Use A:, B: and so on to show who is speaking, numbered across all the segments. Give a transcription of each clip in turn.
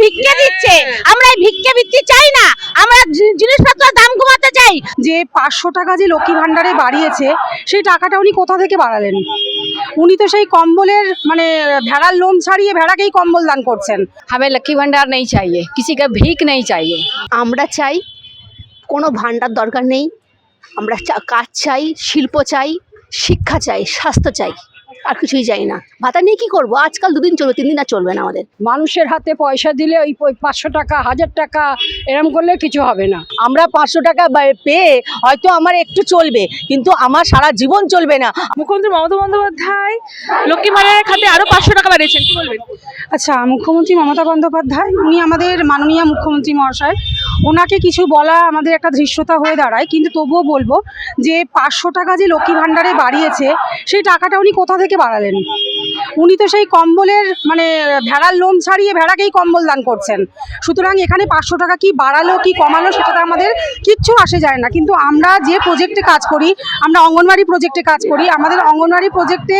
A: ভিক্ষে দিচ্ছে আমরা এই ভিক্ষে বৃত্তি চাই না আমরা জি- জিনিসপত্রের দাম কমাতে চাই
B: যে পাঁচশো টাকা যে লক্ষ্মী ভাণ্ডারে বাড়িয়েছে সেই টাকাটা উনি কোথা থেকে বাড়ালেন উনি তো সেই কম্বলের মানে ভেড়ার লোম ছাড়িয়ে ভেড়াকেই কম্বল দান করছেন
C: हमें लक्की भंडार नहीं चाहिए किसी का भीख नहीं चाहिए
D: আমরা চাই কোনো ভাণ্ডার দরকার নেই আমরা চা- কাজ চাই শিল্প চাই শিক্ষা চাই স্বাস্থ্য চাই আর কিছুই চাই না। ভাতা নিয়ে কি করব? আজকাল দুদিন চলবে তিন দিন আর চলবে না আমাদের।
C: মানুষের হাতে পয়সা দিলে ওই পাঁচশো টাকা হাজার টাকা এরম করলে কিছু হবে না।
A: আমরা পাঁচশো টাকা পেয়ে হয়তো আমার একটু চলবে কিন্তু আমার সারা জীবন চলবে না।
E: মুখ্যমন্ত্রী মমতা বন্দ্যোপাধ্যায় লক্ষ্মী ভাণ্ডারের খাতে আরও পাঁচশো টাকা বাড়িয়েছেন কি বলবেন?
B: আচ্ছা মুখ্যমন্ত্রী মমতা বন্দ্যোপাধ্যায় উনি আমাদের মাননীয় মুখ্যমন্ত্রী মহাশয়। ওনাকে কিছু বলা আমাদের একটা ধৃষ্টতা হয়ে দাঁড়ায় কিন্তু তবুও বলব যে পাঁচশো টাকা যে লক্ষ্মী ভাণ্ডারে বাড়িয়েছে সেই টাকাটা উনি কোথা থেকে বাড়ালেন। উনি তো সেই কম্বলের মানে ভেড়ার লোম ছাড়িয়ে ভেড়াকেই কম্বল দান করছেন। সুতরাং এখানে পাঁচশো টাকা কি বাড়ালো, কি কমালো, সেটা আমাদের কিচ্ছু আসে যায় না। কিন্তু আমরা যে প্রজেক্টে কাজ করি, আমরা অঙ্গনওয়াড়ি প্রজেক্টে কাজ করি, আমাদের অঙ্গনওয়াড়ি প্রজেক্টে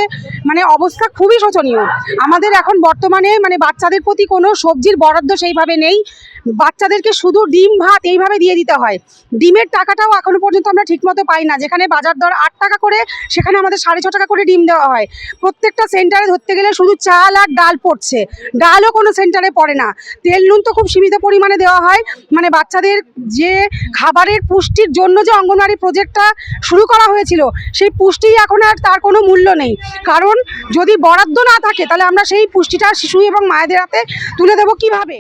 B: মানে অবস্থা খুবই শোচনীয়। আমাদের এখন বর্তমানে মানে বাচ্চাদের প্রতি কোনো সবজির বরাদ্দ সেইভাবে নেই। বাচ্চাদেরকে শুধু ডিম, ভাত এইভাবে দিয়ে দিতে হয়। ডিমের টাকাটাও এখনও পর্যন্ত আমরা ঠিকমতো পাই না। যেখানে বাজার দর আট টাকা করে, সেখানে আমাদের সাড়ে ছ টাকা করে ডিম দেওয়া হয়। প্রত্যেকটা সেন্টারে ধরতে গেলে শুধু চাল আর ডাল পড়ছে। ডালও কোনো সেন্টারে পড়ে না। তেল নুন তো খুব সীমিত পরিমাণে দেওয়া হয়। মানে বাচ্চাদের যে খাবারের পুষ্টির জন্য যে অঙ্গনওয়াড়ি প্রজেক্টটা শুরু করা হয়েছিল, সেই পুষ্টি এখন আর তার কোনো মূল্য নেই। কারণ যদি বরাদ্দ না থাকে, তাহলে আমরা সেই পুষ্টিটা শিশু এবং মায়েদের হাতে তুলে দেবো কীভাবে?